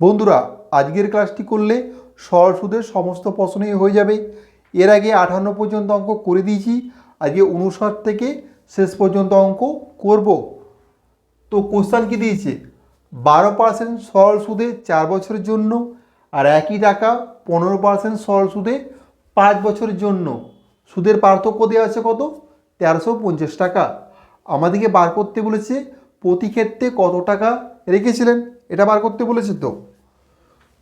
বন্ধুরা, আজকের ক্লাসটি করলে সরল সুদের সমস্ত প্রশ্নই হয়ে যাবে। এর আগে আঠান্ন পর্যন্ত অঙ্ক করে দিয়েছি। আজকে উনষাট থেকে শেষ পর্যন্ত অঙ্ক করব। তো কোশ্চান কি দিয়েছে? বারো পার্সেন্ট সরল সুদে চার বছরের জন্য আর একই টাকা পনেরো পার্সেন্ট সরল সুদে পাঁচ বছরের জন্য। সুদের পার্থক্য দেওয়া আছে কত? তেরোশো পঞ্চাশ টাকা। আমাদেরকে বার করতে বলেছে, প্রতি ক্ষেত্রে কত টাকা রেখেছিলেন? এটা বার করতে বলেছে তো?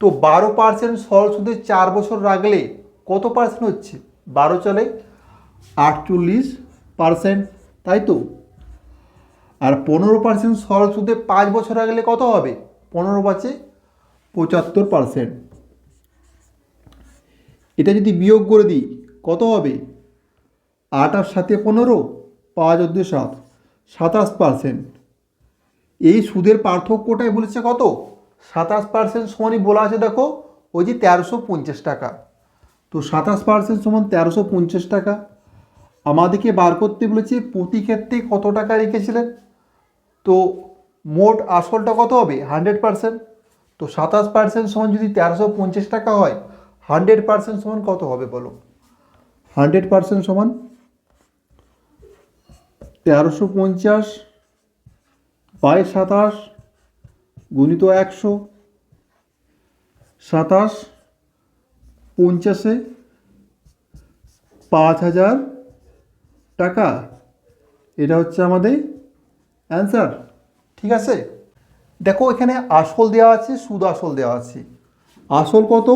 তো বারো পার্সেন্ট সরল সুদে চার বছর রাখলে কত পার্সেন্ট হচ্ছে? বারো চলে আটচল্লিশ পার্সেন্ট তাই তো? আর পনেরো পার্সেন্ট সরল সুদে পাঁচ বছর রাখলে কত হবে? পনেরো পাঁচে পঁচাত্তর পার্সেন্ট এটা যদি বিয়োগ করে দিই, কত হবে? আট আর সাথে পনেরো, পাঁচ অর্ধ সাত, সাতাশ পার্সেন্ট এই সুদের পার্থক্যটাই বলেছে কত? সাতাশ পার্সেন্ট সমানই বলা আছে, দেখো, ওই যে তেরোশো পঞ্চাশ টাকা। তো সাতাশ পার্সেন্ট সমান তেরোশো পঞ্চাশ টাকা। আমাদেরকে বার করতে বলেছে, প্রতি ক্ষেত্রে কত টাকা রেখেছিলেন? তো মোট আসলটা কত হবে? হান্ড্রেড পার্সেন্ট তো সাতাশ পার্সেন্ট সমান যদি তেরোশো পঞ্চাশ টাকা হয়, হান্ড্রেড পার্সেন্ট সমান কত হবে বলো? হান্ড্রেড পার্সেন্ট সমান তেরোশো পঞ্চাশ বাই সাতাশ গুণিত একশো, সাতাশ, পঞ্চাশে পাঁচ হাজার টাকা। এটা হচ্ছে আমাদের অ্যান্সার। ঠিক আছে? দেখো, এখানে আসল দেওয়া আছে, সুদ আসল দেওয়া আছে। আসল কত?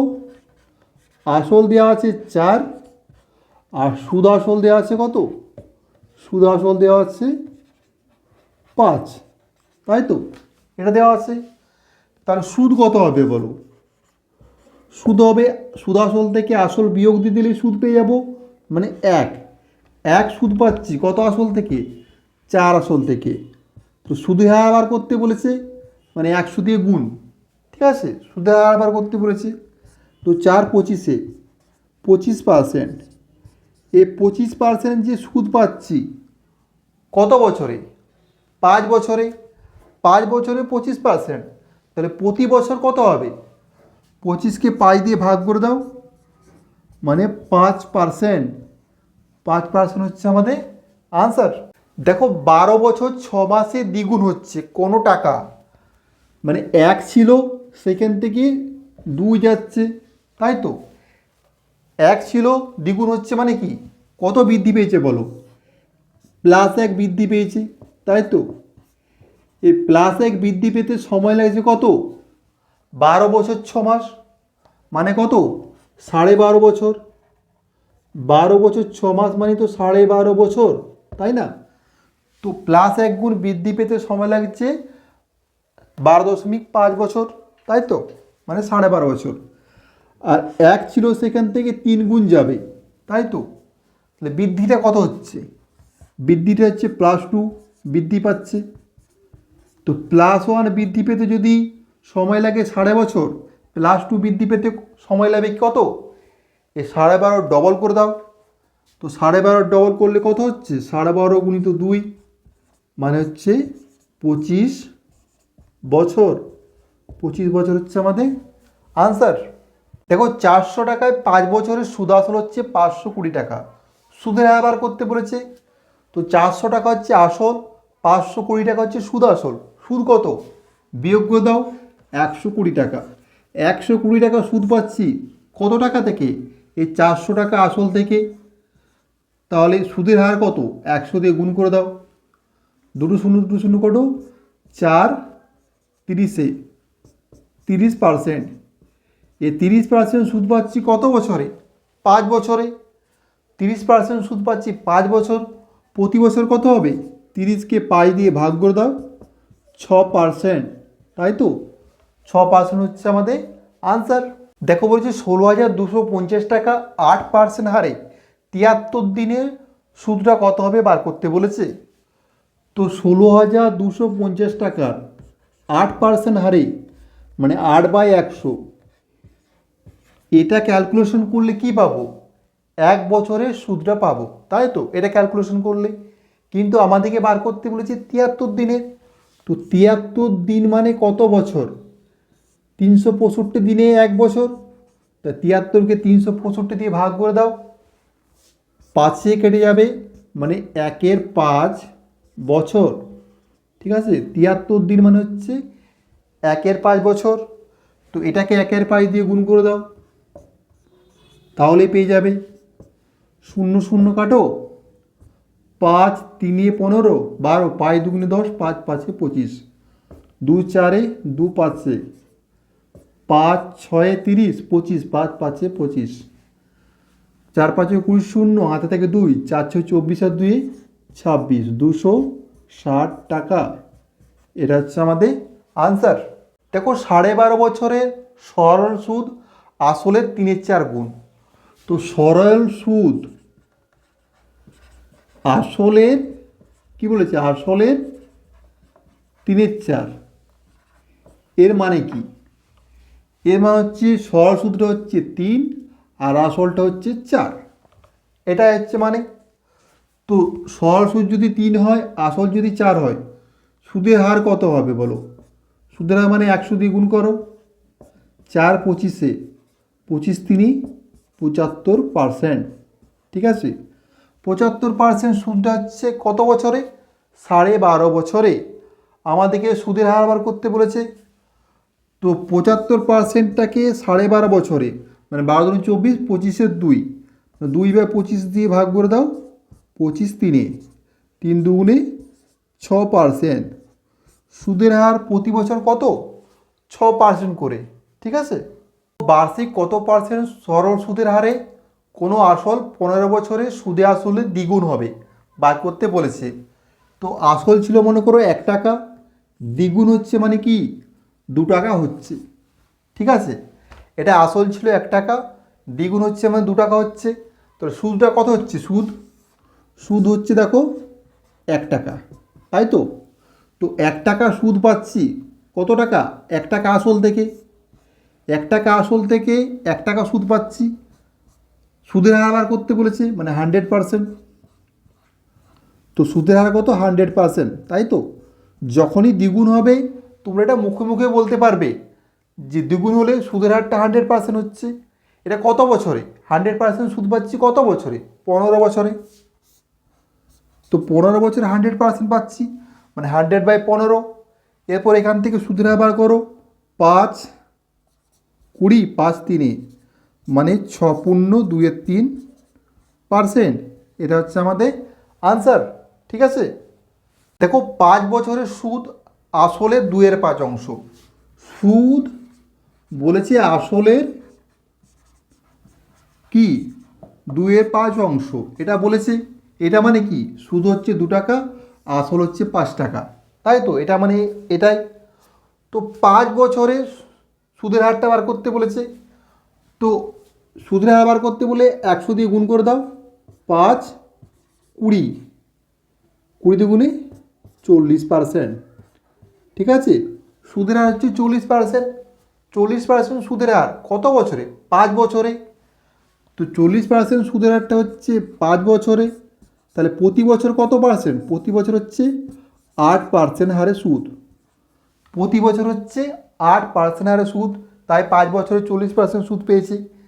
আসল দেওয়া আছে চার, আর সুদ আসল দেওয়া আছে কত? সুদ আসল দেওয়া আছে পাঁচ। তাই তো? এটা দেওয়া আছে। তার সুদ কত হবে বলো? সুদ হবে সুদ আসল থেকে আসল বিয়োগ দিয়ে দিলে সুদ পেয়ে যাব। মানে এক। এক সুদ পাচ্ছি, কত আসল থেকে? চার আসল থেকে। তো সুদে হার বার করতে বলেছে মানে একশো দিয়ে গুণ। ঠিক আছে? সুদের হার বার করতে বলেছে। তো চার পঁচিশে, পঁচিশ পার্সেন্ট এ পঁচিশ পার্সেন্ট যে সুদ পাচ্ছি, কত বছরে? পাঁচ বছরে। পাঁচ বছরে পঁচিশ পার্সেন্ট তাহলে প্রতি বছর কত হবে? পঁচিশকে পাঁচ দিয়ে ভাগ করে দাও। মানে পাঁচ পার্সেন্ট পাঁচ পার্সেন্ট হচ্ছে আমাদের আনসার দেখো, বারো বছর ছ মাসে দ্বিগুণ হচ্ছে কোনো টাকা। মানে এক ছিল, সেখান থেকে দুই যাচ্ছে, তাই তো? এক ছিল, দ্বিগুণ হচ্ছে মানে কি? কত বৃদ্ধি পেয়েছে বলো? প্লাস এক বৃদ্ধি পেয়েছে, তাই তো? এই প্লাস এক বৃদ্ধি পেতে সময় লাগছে কত? বারো বছর ছ মাস। মানে কত? সাড়ে বারো বছর। বারো বছর ছ মাস মানে তো সাড়ে বারো বছর, তাই না? তো প্লাস এক গুণ বৃদ্ধি পেতে সময় লাগছে বারো দশমিক পাঁচ বছর, তাই তো? মানে সাড়ে বারো বছর। আর এক ছিল সেখান থেকে তিন গুণ যাবে, তাই তো? তাহলে বৃদ্ধিটা কত হচ্ছে? বৃদ্ধিটা হচ্ছে প্লাস টু বৃদ্ধি পাচ্ছে। তো প্লাস ওয়ান বৃদ্ধি পেতে যদি সময় লাগে সাড়ে বছর প্লাস টু বৃদ্ধি পেতে সময় লাগবে কত? এ সাড়ে বারো ডবল করে দাও। তো সাড়ে বারো ডবল করলে কত হচ্ছে? সাড়ে বারো গুণিত দুই মানে হচ্ছে পঁচিশ বছর। পঁচিশ বছর হচ্ছে আমাদের আনসার দেখো চারশো টাকায় পাঁচ বছরের সুদ আসল হচ্ছে পাঁচশো কুড়ি টাকা। সুদের আবার করতে বলেছে। তো চারশো টাকা হচ্ছে আসল, পাঁচশো কুড়ি টাকা হচ্ছে সুদ আসল। সুদ কত? বিয়োগ করে দাও, একশো কুড়ি টাকা। একশো কুড়ি টাকা সুদ পাচ্ছি কত টাকা থেকে? এই চারশো টাকা আসল থেকে। তাহলে সুদের হার কত? একশো দিয়ে গুণ করে দাও। দুটো শূন্য দুটো শূন্য কত? চার তিরিশে, তিরিশ পার্সেন্ট এ তিরিশ পার্সেন্ট সুদ পাচ্ছি কত বছরে? পাঁচ বছরে। তিরিশ পার্সেন্ট সুদ পাচ্ছি পাঁচ বছর। প্রতি বছর কত হবে? তিরিশকে পাঁচ দিয়ে ভাগ করে দাও। ছ পার্সেন্ট তাই তো? ছ পার্সেন্ট হচ্ছে আমাদের আনসার দেখো বলছে ষোলো হাজার দুশো পঞ্চাশ টাকা আট পার্সেন্ট হারে। তিয়াত্তর দিনের সুদটা কত হবে বার করতে বলেছে? তো ষোলো হাজার দুশো পঞ্চাশ টাকার আট পার্সেন্ট হারে মানে আট বাই একশো। এটা ক্যালকুলেশন করলে কি পাবো? এক বছরের সুদটা পাবো। তাই তো? এটা ক্যালকুলেশন করলে। কিন্তু আমাদেরকে বার করতে বলেছে তিয়াত্তর দিনের। তো তিয়াত্তর দিন মানে কত বছর? তিনশো পঁয়ষট্টি দিনে এক বছর? তা তিয়াত্তরকে তিনশো পঁয়ষট্টি দিয়ে ভাগ করে দাও। পাঁচে কেটে যাবে মানে একের পাঁচ বছর। ঠিক আছে? তিয়াত্তর দিন মানে হচ্ছে একের পাঁচ বছর। তো এটাকে একের পাঁচ দিয়ে গুণ করে দাও। তাহলে পেয়ে যাবে। শূন্য শূন্য কাটো। পাঁচ তিনে পনেরো, বারো, পাঁচ দুগুণে দশ, পাঁচ পাঁচে পঁচিশ। দু চারে দু পাঁচে। পাঁচ ছয়ে তিরিশ, পঁচিশ, পাঁচ পাঁচে পঁচিশ। চার পাঁচে কুড়ি শূন্য, হাতে থেকে দুই, চার ছয় চব্বিশ আর দুই ছাব্বিশ। দুশো ষাট টাকা। এটা হচ্ছে আমাদের আনসার দেখো, সাড়ে বারো বছরের সরল সুদ আসলের তিনের চার গুণ। তো সরল সুদ আসলের, কি বলেছে? আসলের তিনের চার। এর মানে কি? এর মানে হচ্ছে সরল সূত্র হচ্ছে তিন আর আসলটা হচ্ছে চার। এটা হচ্ছে মানে তো সরল সুদ যদি তিন হয়, আসল যদি চার হয়, সুদের হার কত হবে বলো? সুদের হার মানে একশো দিয়ে গুণ করো। চার পঁচিশে, পঁচিশ তিনি পঁচাত্তর পারসেন্ট ঠিক আছে? পঁচাত্তর পার্সেন্ট সুদটা হচ্ছে কত বছরে? সাড়ে বারো বছরে। আমাদেরকে সুদের হার বার করতে বলেছে। তো পঁচাত্তর পার্সেন্টটাকে সাড়ে বারো বছরে মানে বারো দুই চব্বিশ, পঁচিশের দুই। দুই বাই পঁচিশ দিয়ে ভাগ করে দাও, পঁচিশ তিনে। তিন দুগুণে ছ পার্সেন্ট সুদের হার প্রতি বছর কত? ছ পার্সেন্ট করে, ঠিক আছে? বার্ষিক কত পার্সেন্ট সরল সুদের হারে? কোনো আসল পনেরো বছরে সুদে আসলে দ্বিগুণ হবে বার করতে বলেছে। তো আসল ছিল মনে করো এক টাকা, দ্বিগুণ হচ্ছে মানে কি? দু টাকা হচ্ছে। ঠিক আছে? এটা আসল ছিল এক টাকা, দ্বিগুণ হচ্ছে মানে দু টাকা হচ্ছে। তো সুদটা কত হচ্ছে? সুদ? সুদ হচ্ছে দেখো এক টাকা, তাই তো? তো এক টাকা সুদ পাচ্ছি, কত টাকা? এক টাকা আসল থেকে। এক টাকা আসল থেকে এক টাকা সুদ পাচ্ছি। সুদের হার আবার করতে বলেছে মানে হান্ড্রেড পারসেন্ট। তো সুদের হার কত? Hundred percent. তাই তো? যখনই দ্বিগুণ হবে, তোমরা এটা মুখে মুখে বলতে পারবে যে দ্বিগুণ হলে সুদের হারটা হান্ড্রেড পারসেন্ট হচ্ছে। এটা কত বছরে? হান্ড্রেড পারসেন্ট সুদ পাচ্ছি কত বছরে? পনেরো বছরে। তো পনেরো বছরে হান্ড্রেড পারসেন্ট পাচ্ছি মানে হান্ড্রেড বাই পনেরো। এরপর এখান থেকে সুদের হার বার করো, পাঁচ, কুড়ি, পাঁচ তিনে। মানে ছ পূর্ণ দুইয়ের তিন পার্সেন্ট এটা হচ্ছে আমাদের আনসার ঠিক আছে? দেখো, পাঁচ বছরের সুদ আসলের দুইয়ের পাঁচ অংশ। সুদ বলেছে আসলের কি? দুইয়ের পাঁচ অংশ। এটা বলেছে, এটা মানে কি? সুদ হচ্ছে দু টাকা, আসল হচ্ছে পাঁচ টাকা। তাই তো? এটা মানে এটাই। তো পাঁচ বছরের সুদের হারটা বার করতে বলেছে। তো সুদের হার বার করতে বলে একশো দিয়ে গুণ করে দাও, পাঁচ, কুড়ি। কুড়ি দুগুণে চল্লিশ পার্সেন্ট। ঠিক আছে? সুদের হার হচ্ছে চল্লিশ পার্সেন্ট। চল্লিশ পার্সেন্ট সুদের হার কত বছরে? পাঁচ বছরে। তো চল্লিশ পার্সেন্ট সুদের হারটা হচ্ছে পাঁচ বছরে। তাহলে প্রতি বছর কত পার্সেন্ট? প্রতি বছর হচ্ছে আট পার্সেন্ট হারে সুদ। প্রতি বছর হচ্ছে আট পার্সেন্ট হারে সুদ। তাই পাঁচ বছরে চল্লিশ পার্সেন্ট সুদ পেয়েছে।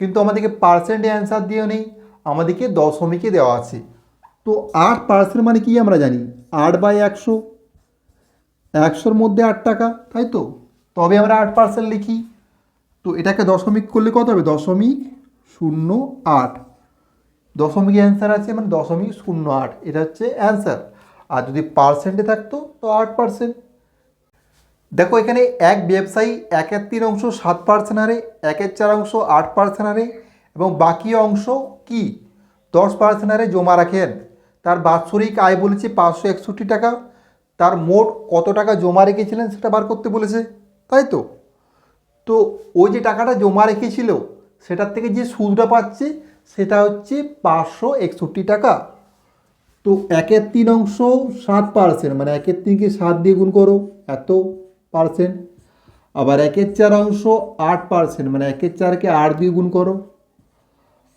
কিন্তু আমাদেরকে পার্সেন্টে অ্যান্সার দিয়েও নেই, আমাদেরকে দশমিকে দেওয়া আছে। তো আট পার্সেন্ট মানে কি আমরা জানি? আট বাই একশো। একশোর মধ্যে আট টাকা, তাই তো? তবে আমরা আট পার্সেন্ট লিখি। তো এটাকে দশমিক করলে কত হবে? দশমিক শূন্য আট। দশমিক অ্যান্সার আছে মানে দশমিক শূন্য আট। এটা হচ্ছে অ্যান্সার আর যদি পার্সেন্টে থাকতো, তো আট পার্সেন্ট দেখো, এখানে এক ব্যবসায়ী একের তিন অংশ সাত পার্সেন্ট হারে, একের চার অংশ আট পার্সেন্ট হারে, এবং বাকি অংশ কি? দশ পার্সেন্ট হারে জমা রাখেন। তার বাৎসরিক আয় বলেছে পাঁচশো একষট্টি টাকা। তার মোট কত টাকা জমা রেখেছিলেন সেটা বার করতে বলেছে, তাই তো? তো ওই যে টাকাটা জমা রেখেছিল, সেটার থেকে যে সুদটা পাচ্ছে, সেটা হচ্ছে পাঁচশো একষট্টি টাকা। তো একের তিন অংশ সাত পার্সেন্ট মানে একের তিনকে সাত দিয়ে গুণ করো, এত পার্সেন্ট। আবার একের চার অংশ আট পার্সেন্ট মানে একের চারকে আট দিয়ে গুণ করো।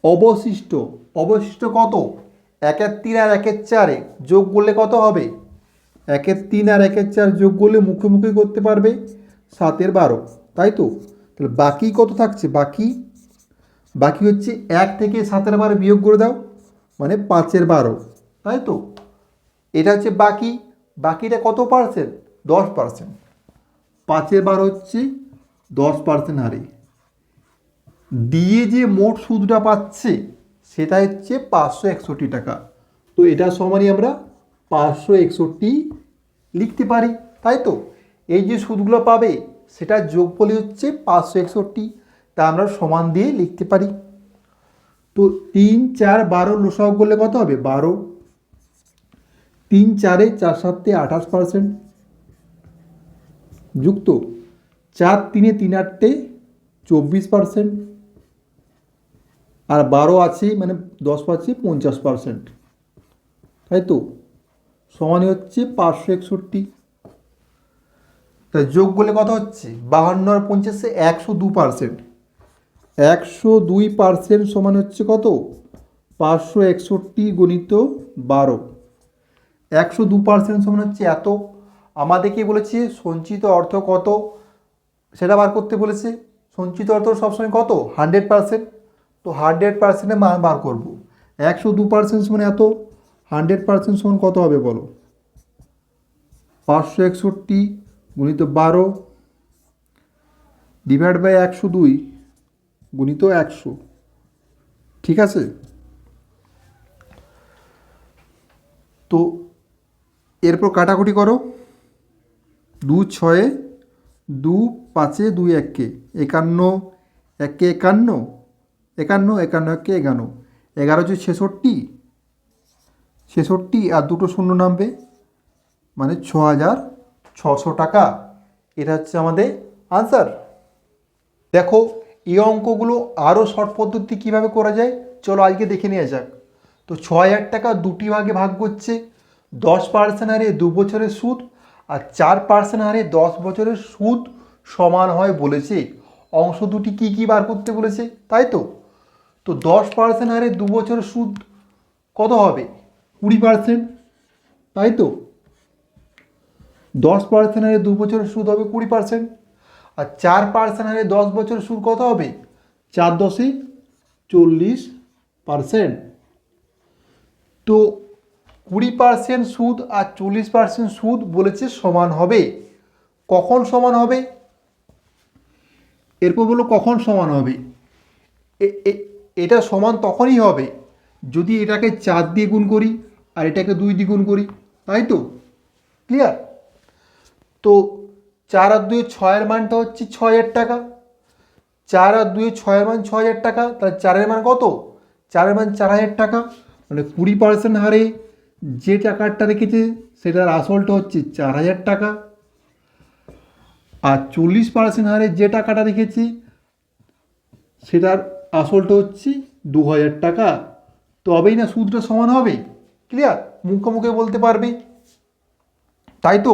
অবশিষ্ট অবশিষ্ট কত? একের তিন আর একের চারে যোগ করলে কত হবে? একের তিন আর একের চার যোগ করলে মুখে মুখে করতে পারবে সাতের বারো, তাই তো? তাহলে বাকি কত থাকছে? বাকি বাকি হচ্ছে এক থেকে সাতের বারো বিয়োগ করে দাও মানে পাঁচের বারো, তাই তো? এটা হচ্ছে বাকি, বাকিটা কত পার্সেন্ট? দশ পার্সেন্ট। পাঁচের বার হচ্ছে দশ পার্সেন্ট হারে। দিয়ে যে মোট সুদটা পাচ্ছে, সেটা হচ্ছে পাঁচশো একষট্টি টাকা। তো এটা সমানই আমরা পাঁচশো একষট্টি লিখতে পারি, তাই তো? এই যে সুদগুলো পাবে সেটা যোগফলই হচ্ছে পাঁচশো একষট্টি। তা আমরা সমান দিয়ে লিখতে পারি। তো তিন, চার, বারো লোসাও করলে কত হবে? বারো। তিন, চারে চার সাতে আঠাশ পার্সেন্ট যুক্ত। চার তিনে তিন আটটে চব্বিশ পার্সেন্ট। আর বারো আছে মানে দশ পাচ্ছে পঞ্চাশ পার্সেন্ট। তাই তো? সমানই হচ্ছে পাঁচশো একষট্টি। তা যোগ করলে কথা হচ্ছে? বাহান্ন আর পঞ্চাশে একশো দু পার্সেন্ট। একশো দুই পার্সেন্ট সমান হচ্ছে কত? পাঁচশো একষট্টি গণিত বারো। একশো দু পার্সেন্ট সমান হচ্ছে এত? আমাদেরকে বলেছে সঞ্চিত অর্থ কত? সেটা বার করতে বলেছে। সঞ্চিত অর্থ সবসময় কত? হান্ড্রেড পার্সেন্ট তো হান্ড্রেড পার্সেন্টে মান বার করব। একশো দু পার্সেন্ট সমান এত। হান্ড্রেড পার্সেন্ট সমান কত হবে বলো? পাঁচশো একষট্টি গুণিত বারো ডিভাইড বাই একশো দুই গুণিত একশো। ঠিক আছে? তো এরপর কাটাকুটি করো। দু ছয়ে দু পাঁচে, দুই এককে একান্ন, একে একান্ন একান্ন একান্ন, একে একান্ন এগারো হচ্ছে ছেষট্টি। ছেষট্টি আর দুটো শূন্য নামবে মানে ছ হাজার ছশো টাকা। এটা হচ্ছে আমাদের আনসার দেখো, এই অঙ্কগুলো আরও শর্ট পদ্ধতি কীভাবে করা যায়? চলো আজকে দেখে নেওয়া যাক। তো ছ হাজার টাকা দুটি ভাগে ভাগ করছে, দশ পার্সেন্ট হারে দু বছরের সুদ আর চার পার্সেন্ট হারে দশ বছরের সুদ সমান হয় বলেছে। অংশ দুটি কি কি বার করতে বলেছে? তাই তো? তো দশ পার্সেন্ট হারে দু বছরের সুদ কত হবে? কুড়ি পার্সেন্ট তাই তো? দশ পার্সেন্ট হারে দু বছরের সুদ হবে কুড়ি পার্সেন্ট আর চার পার্সেন্ট হারে দশ বছরের সুদ কত হবে? চার দশে চল্লিশ পার্সেন্ট তো কুড়ি পার্সেন্ট সুদ আর চল্লিশ পার্সেন্ট সুদ বলেছে সমান হবে। কখন সমান হবে? এরপর বলল, কখন সমান হবে? এটা সমান তখনই হবে যদি এটাকে চার দিয়ে গুণ করি আর এটাকে দুই দিয়ে গুণ করি, তাই তো? ক্লিয়ার তো চার আর দুই ছয়ের মানটা হচ্ছে ছ হাজার টাকা। চার আর দুই ছয়ের মান ছ হাজার টাকা, তাহলে চারের মান কত? চারের মান চার হাজার টাকা মানে কুড়ি পার্সেন্ট হারে যে টাকাটা রেখেছে, সেটার আসলটা হচ্ছে চার হাজার টাকা। আর চল্লিশ পার্সেন্ট হারে যে টাকাটা রেখেছি, সেটার আসলটা হচ্ছে দু হাজার টাকা। তবেই না সুদটা সমান হবে? ক্লিয়ার মুখে মুখে বলতে পারবে? তাই তো?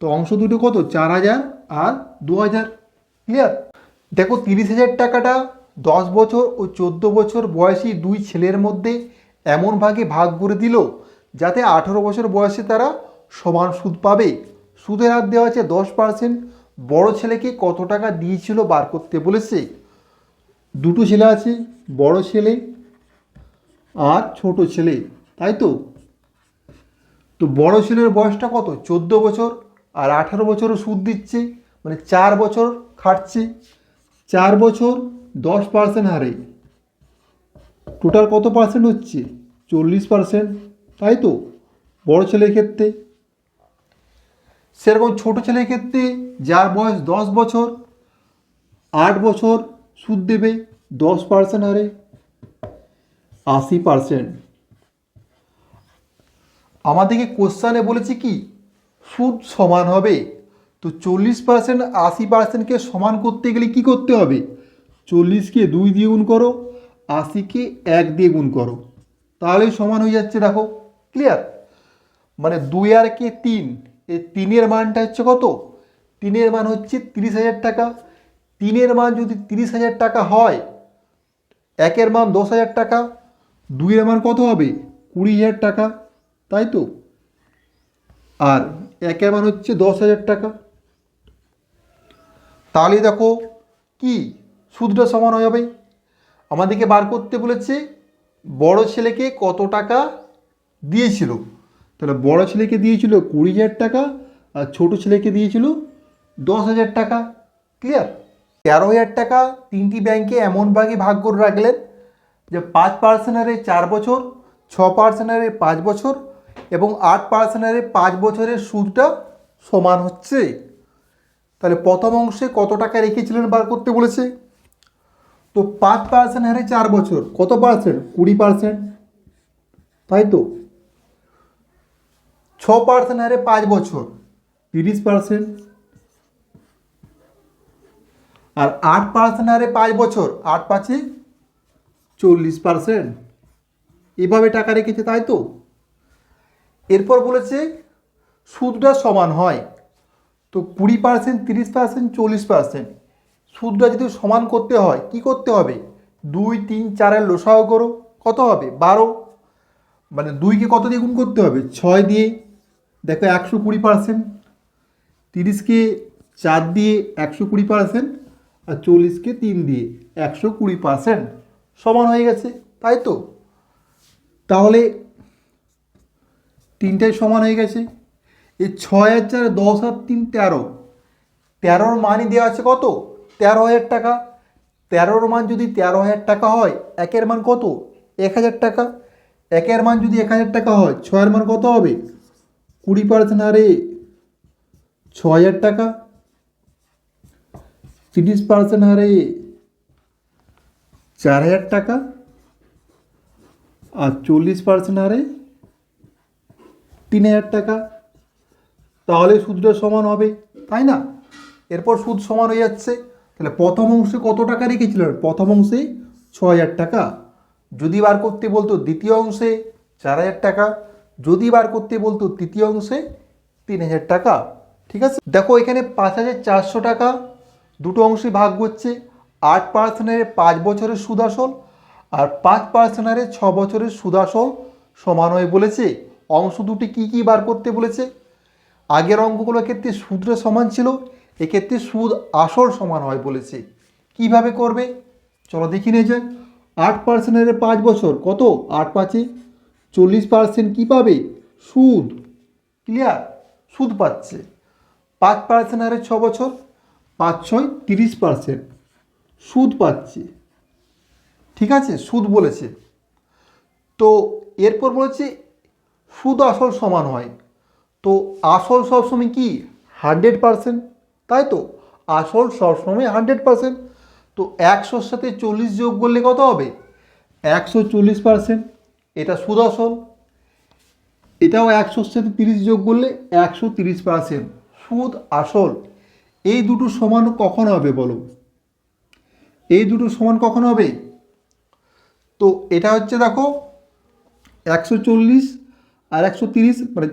তো অংশ দুটো কত? চার হাজার আর দু হাজার। ক্লিয়ার দেখো, তিরিশ হাজার টাকাটা দশ বছর ও চোদ্দ বছর বয়সী দুই ছেলের মধ্যে এমন ভাগে ভাগ করে দিল যাতে আঠেরো বছর বয়সে তারা সমান সুদ পাবে। সুদের হার দেওয়া আছে দশ পার্সেন্ট বড়ো ছেলেকে কত টাকা দিয়েছিল বার করতে বলেছে? দুটো ছেলে আছে, বড় ছেলে আর ছোট ছেলে, তাই তো? তো বড় ছেলের বয়সটা কত? চোদ্দ বছর আর আঠারো বছরও সুদ দিচ্ছে মানে চার বছর খাটছে। চার বছর দশ পার্সেন্ট হারে। টোটাল কত পার্সেন্ট হচ্ছে? চল্লিশ পার্সেন্ট তাই তো? বড় ছেলের ক্ষেত্রে। সেরকম ছোট ছেলের ক্ষেত্রে যার বয়স দশ বছর, আট বছর সুদ দেবে, দশ পার্সেন্ট হারে, আশি পার্সেন্ট আমাদেরকে কোশ্চানে বলেছে কি, সুদ সমান হবে। তো চল্লিশ পার্সেন্ট আশি পার্সেন্টকে সমান করতে গেলে কি করতে হবে? চল্লিশকে দুই দিয়ে গুণ করো আশিকে এক দিয়ে গুণ করো। তাহলেই সমান হয়ে যাচ্ছে, দেখো। ক্লিয়ার মানে দুই আর কে তিন এই তিনের মানটা হচ্ছে কত? তিনের মান হচ্ছে তিরিশ হাজার টাকা। তিনের মান যদি তিরিশ হাজার টাকা হয়, একের মান দশ হাজার টাকা, দুইয়ের মান কত হবে? কুড়ি হাজার টাকা, তাই তো? আর একের মান হচ্ছে দশ হাজার টাকা। তাহলে দেখো কি সুদটা সমান হয়ে যাবে? আমাদেরকে বার করতে বলেছে, বড় ছেলেকে কত টাকা দিয়েছিল। তাহলে বড় ছেলেকে দিয়েছিল কুড়ি হাজার টাকা আর ছোট ছেলেকে দিয়েছিল দশ হাজার টাকা। ক্লিয়ার তেরো হাজার টাকা তিনটি ব্যাংকে এমন ভাগে ভাগ করে রাখলেন যে পাঁচ পার্সেন্টারে চার বছর, ছ পার্সেন্টারে পাঁচ বছর এবং আট পার্সেন্টারে পাঁচ বছরের সুদটা সমান হচ্ছে। তাহলে প্রথম অংশে কত টাকা রেখেছিলেন বার করতে বলেছে? তো পাঁচ পার্সেন্ট হারে চার বছর, কত পার্সেন্ট কুড়ি পার্সেন্ট তাই তো? ছ পার্সেন্ট হারে পাঁচ বছর, তিরিশ পার্সেন্ট। আর আট পার্সেন্ট হারে পাঁচ বছর, আট পাঁচে চল্লিশ পার্সেন্ট। এভাবে টাকা রেখেছে, তাই তো? এরপর বলেছে, সুদটা সমান হয়। তো কুড়ি পার্সেন্ট, তিরিশ পার্সেন্ট, চল্লিশ পার্সেন্ট। সুদটা যদি সমান করতে হয়, কি করতে হবে? দুই, তিন, চারের লোসাও করো, কত হবে? বারো। মানে দুইকে কত দিয়ে গুণ করতে হবে? ছয় দিয়ে দেখো একশো কুড়ি পার্সেন্ট তিরিশকে চার দিয়ে একশো কুড়ি পার্সেন্ট আর চল্লিশকে তিন দিয়ে একশো কুড়ি পার্সেন্ট সমান হয়ে গেছে, তাই তো? তাহলে তিনটাই সমান হয়ে গেছে। এই ছয় আর চার দশ আর তিন তেরো, তেরোর মানই দেওয়া আছে কত? তেরো হাজার টাকা। তেরোর মান যদি তেরো হাজার টাকা হয়, একের মান কত? এক হাজার টাকা। একের মান যদি এক হাজার টাকা হয়, ছয়ের মান কত হবে? কুড়ি পার্সেন্ট হারে ছ হাজার টাকা? তিরিশ পার্সেন্ট হারে চার হাজার টাকা? আর চল্লিশ পার্সেন্ট হারে তিন হাজার টাকা। তাহলে সুদটা সমান হবে, তাই না? এরপর সুদ সমান হয়ে যাচ্ছে। তাহলে প্রথম অংশে কত টাকা রেখেছিল প্রথম অংশে ছ হাজার টাকা। যদি বার করতে বলতো, দ্বিতীয় অংশে চার হাজার টাকা। যদি বার করতে বলতো তৃতীয় অংশে, তিন হাজার টাকা। ঠিক আছে? দেখো, এখানে পাঁচ হাজার চারশো টাকা দুটো অংশে ভাগ হচ্ছে। আট পার্সেন্টের পাঁচ বছরের সুদ আসল আর পাঁচ পার্সেন্টের ছ বছরের সুদ আসল সমান হয়ে বলেছে। অংশ দুটি কী কী বার করতে বলেছে? আগের অঙ্কগুলোর ক্ষেত্রে সুদটা সমান ছিল, এক্ষেত্রে সুদ আসল সমান হয় বলেছে। কীভাবে করবে? চলো দেখি নিয়ে যাক আট পার্সেন্টের পাঁচ বছর কত? আট পাঁচে চল্লিশ পার্সেন্ট কী পাবে? সুদ। ক্লিয়ার সুদ পাচ্ছে। পাঁচ পার্সেন্ট হারে ছ বছর পাঁচ ছয় তিরিশ পার্সেন্ট সুদ পাচ্ছে। ঠিক আছে? সুদ বলেছে। তো এরপর বলেছে, সুদ আসল সমান হয়। তো আসল সবসময় কি? হান্ড্রেড পার্সেন্ট তাই তো? আসল সবসময় হান্ড্রেড পার্সেন্ট তো একশোর সাথে চল্লিশ যোগ করলে কত হবে? একশো চল্লিশ পারসেন্ট এটা সুদ আসল এটাও একশোর সাথে তিরিশ যোগ করলে একশো তিরিশ পার্সেন্ট সুদ আসল। এই দুটো সমান কখন হবে বলো? এই দুটো সমান কখন হবে? তো এটা হচ্ছে দেখো, একশো চল্লিশ আর একশো তিরিশ মানে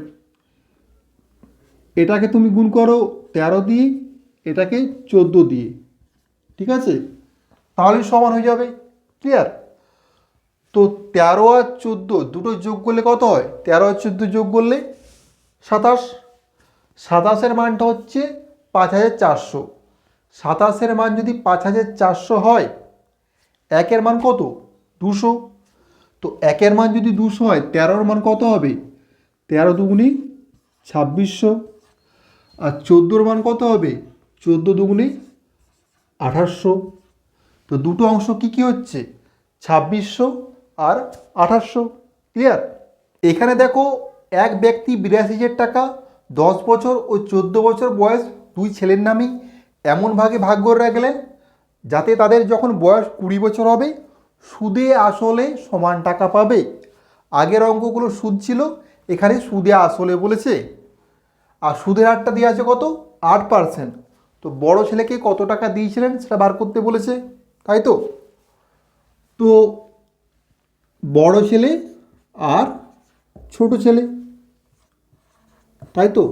এটাকে তুমি গুণ করো তেরো দিয়ে, এটাকে চোদ্দ দিয়ে। ঠিক আছে? তাহলে সমান হয়ে যাবে। ক্লিয়ার তো তেরো আর চোদ্দ, দুটো যোগ করলে কত হয়? তেরো আর চোদ্দ যোগ করলে সাতাশ। সাতাশের মানটা হচ্ছে পাঁচ হাজার চারশো। সাতাশের মান যদি পাঁচ হাজার চারশো হয়, একের মান কত? দুশো। তো একের মান যদি দুশো হয়, তেরোর মান কত হবে? তেরো দুগুনি ছাব্বিশশো। আর চোদ্দোর মান কত হবে? চোদ্দ দুগুনি আঠাশশো। তো দুটো অংশ কি কি হচ্ছে? ছাব্বিশশো আর আঠাশশো ক্লিয়ার এখানে দেখো এক ব্যক্তি বিরাশি হাজার টাকা, দশ বছর ও চোদ্দ বছর বয়স, দুই ছেলের নামেই। এমন ভাগে ভাগ করে রাখলেন যাতে তাদের যখন বয়স কুড়ি বছর হবে, সুদে আসলে সমান টাকা পাবে। আগের অঙ্কগুলো সুদ ছিল, এখানে সুদে আসলে বলেছে। আর সুদের হারটা দেওয়া আছে কত? আট পার্সেন্ট। তো বড় ছেলেকে কত টাকা দিয়েছিলেন সেটা বার করতে বলেছে, তাই তো? তো বড় ছেলে আর ছোট ছেলে। তাই তো?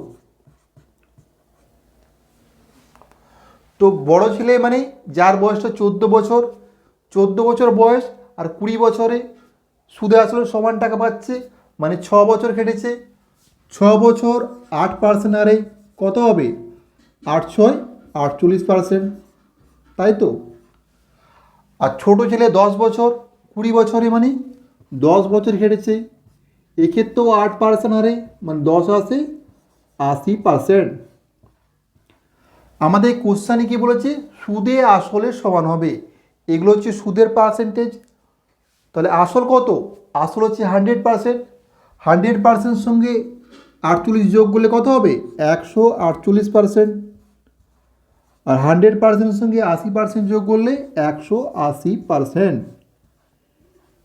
তো বড় ছেলে মানে যার বয়সটা চোদ্দ বছর চোদ্দ বছর বয়স আর কুড়ি বছরে সুদে আসলে সমান টাকা পাচ্ছে মানে ছ বছর কেটেছে। ছ বছর আট পার্সেন্ট আরে কত হবে? আট ছয়, আটচল্লিশ পার্সেন্ট তাই তো? আর ছোট ছেলে দশ বছর, কুড়ি বছরে মানে দশ বছর খেটেছে এক্ষেত্রেও আট পার্সেন্ট হারে মানে দশ আসে আশি পার্সেন্ট আমাদের কোশ্চানে কি বলেছে? সুদে আসলে সমান হবে। এগুলো হচ্ছে সুদের পার্সেন্টেজ তাহলে আসল কত? আসল হচ্ছে হান্ড্রেড পার্সেন্ট হান্ড্রেড পার্সেন্ট সঙ্গে আটচল্লিশ যোগ করলে কত হবে? একশো আটচল্লিশ পার্সেন্ট আর হান্ড্রেড পার্সেন্টের সঙ্গে আশি পার্সেন্ট যোগ করলে একশো আশি পার্সেন্ট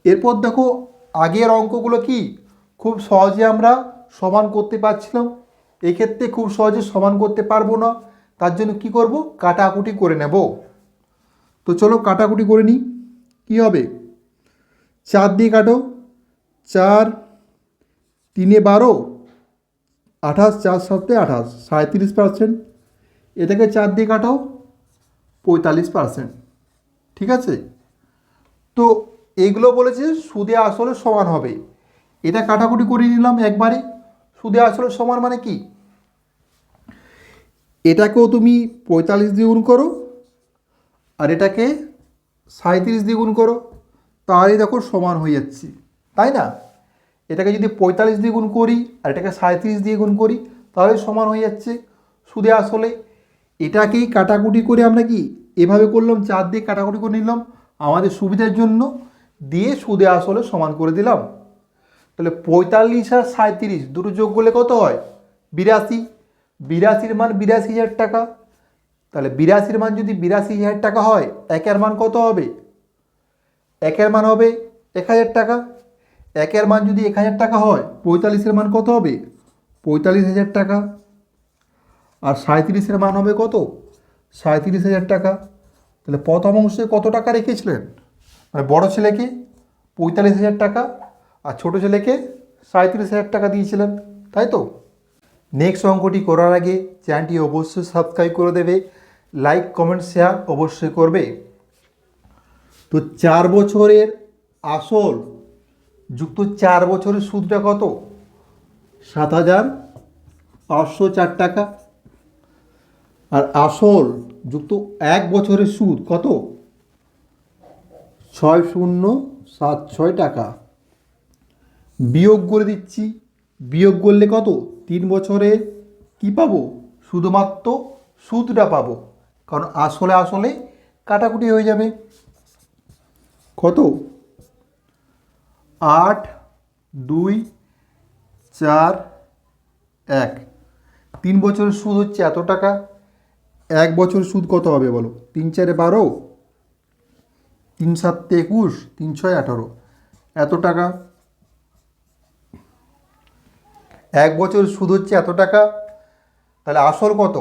এরপর দেখো আগের অঙ্কগুলো কি? খুব সহজে আমরা সমান করতে পারছিলাম। এক্ষেত্রে খুব সহজে সমান করতে পারব না। তার জন্য কি করব? কাটাকুটি করে নেব। তো চলো কাটাকুটি করে নিই। কী হবে? চার দিয়ে কাটো। চার, তিনে বারো। আঠাশ, চার সাতে আঠাশ। সাঁত্রিশ পার্সেন্ট এটাকে চার দিয়ে কাটাও পঁয়তাল্লিশ পার্সেন্ট ঠিক আছে? তো এগুলো বলেছে সুদে আসলে সমান হবে। এটা কাটাকুটি করে নিলাম একবারে। সুদে আসলে সমান মানে কি? এটাকেও তুমি পঁয়তাল্লিশ দিয়ে গুণ করো আর এটাকে সাঁত্রিশ দিয়ে গুণ করো, তাহলেই দেখো সমান হয়ে যাচ্ছে। তাই না? এটাকে যদি পঁয়তাল্লিশ দিয়ে গুণ করি আর এটাকে সাঁত্রিশ দিয়ে গুণ করি, তাহলে সমান হয়ে যাচ্ছে সুদে আসলে। এটাকেই কাটাকুটি করে আমরা কি এভাবে করলাম? চার দিয়ে কাটাকুটি করে নিলাম। আমাদের সুবিধার জন্য দিয়ে সুদে আসলে সমান করে দিলাম। তাহলে পঁয়তাল্লিশ আর সাঁত্রিশ দুটো যোগ করলে কত হয়? বিরাশি। বিরাশির মান বিরাশি হাজার টাকা। তাহলে বিরাশির মান যদি বিরাশি হাজার টাকা হয়, একের মান কত হবে? একের মান হবে এক হাজার টাকা। একের মান যদি এক হাজার টাকা হয়, পঁয়তাল্লিশের মান কত হবে? পঁয়তাল্লিশ হাজার টাকা। আর সাঁত্রিশের মান হবে কত? সাঁত্রিশ হাজার টাকা। তাহলে প্রথম অংশে কত টাকা রেখেছিলেন? মানে বড় ছেলেকে পঁয়তাল্লিশ হাজার টাকা আর ছোট ছেলেকে সাঁত্রিশ হাজার টাকা দিয়েছিলেন, তাই তো? নেক্সট অঙ্কটি করার আগে চ্যানেলটি অবশ্যই সাবস্ক্রাইব করে দেবে লাইক কমেন্ট শেয়ার অবশ্যই করবে। তো চার বছরের আসল, যুক্ত চার বছরের সুদটা কত? সাত হাজার পাঁচশো চার টাকা। আর আসল, যুক্ত এক বছরের সুদ কত? ছয় শূন্য সাত ছয় টাকা। বিয়োগ করে দিচ্ছি। বিয়োগ করলে কত? তিন বছরে কি পাবো? শুধুমাত্র সুদটা পাবো। কারণ আসলে আসলে কাটাকুটি হয়ে যাবে। কত? আট, দুই, চার, এক। তিন বছরের সুদ হচ্ছে এত টাকা। এক বছর সুদ কত হবে বলো? তিন চারে বারো? তিন সাতে একুশ, তিন ছয় আঠারো। এত টাকা? এক বছর সুদ হচ্ছে এত টাকা? তাহলে আসল কত?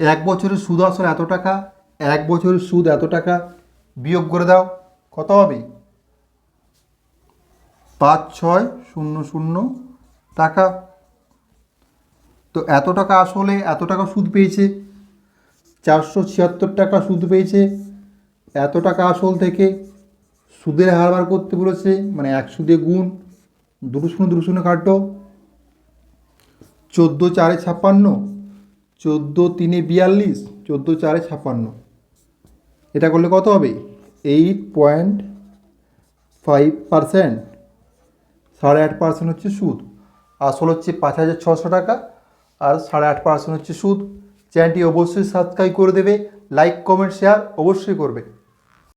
এক বছরের সুদ আসল এত টাকা? এক বছরের সুদ এত টাকা? বিয়োগ করে দাও। কত হবে? পাঁচ ছয় শূন্য শূন্য টাকা। তো এত টাকা আসলে এত টাকা সুদ পেয়েছে। চারশো ছিয়াত্তর টাকা সুদ পেয়েছে। এত টাকা আসল থেকে সুদের হার বার করতে বলেছে মানে এক সুদে গুণ, দুটো শূন্য দুটো শূন্য কাটো চোদ্দ চারে ছাপ্পান্ন, চোদ্দ তিনে বিয়াল্লিশ, চোদ্দ চারে ছাপ্পান্ন। এটা করলে কত হবে? Eight point five percent. সাড়ে আট পার্সেন্ট হচ্ছে সুদ। আসল হচ্ছে পাঁচ হাজার ছশো টাকা আর সাড়ে আট পার্সেন্ট হচ্ছে সুদ। চ্যানেলটি অবশ্যই সাবস্ক্রাইব করে দেবে লাইক কমেন্ট শেয়ার অবশ্যই করবে।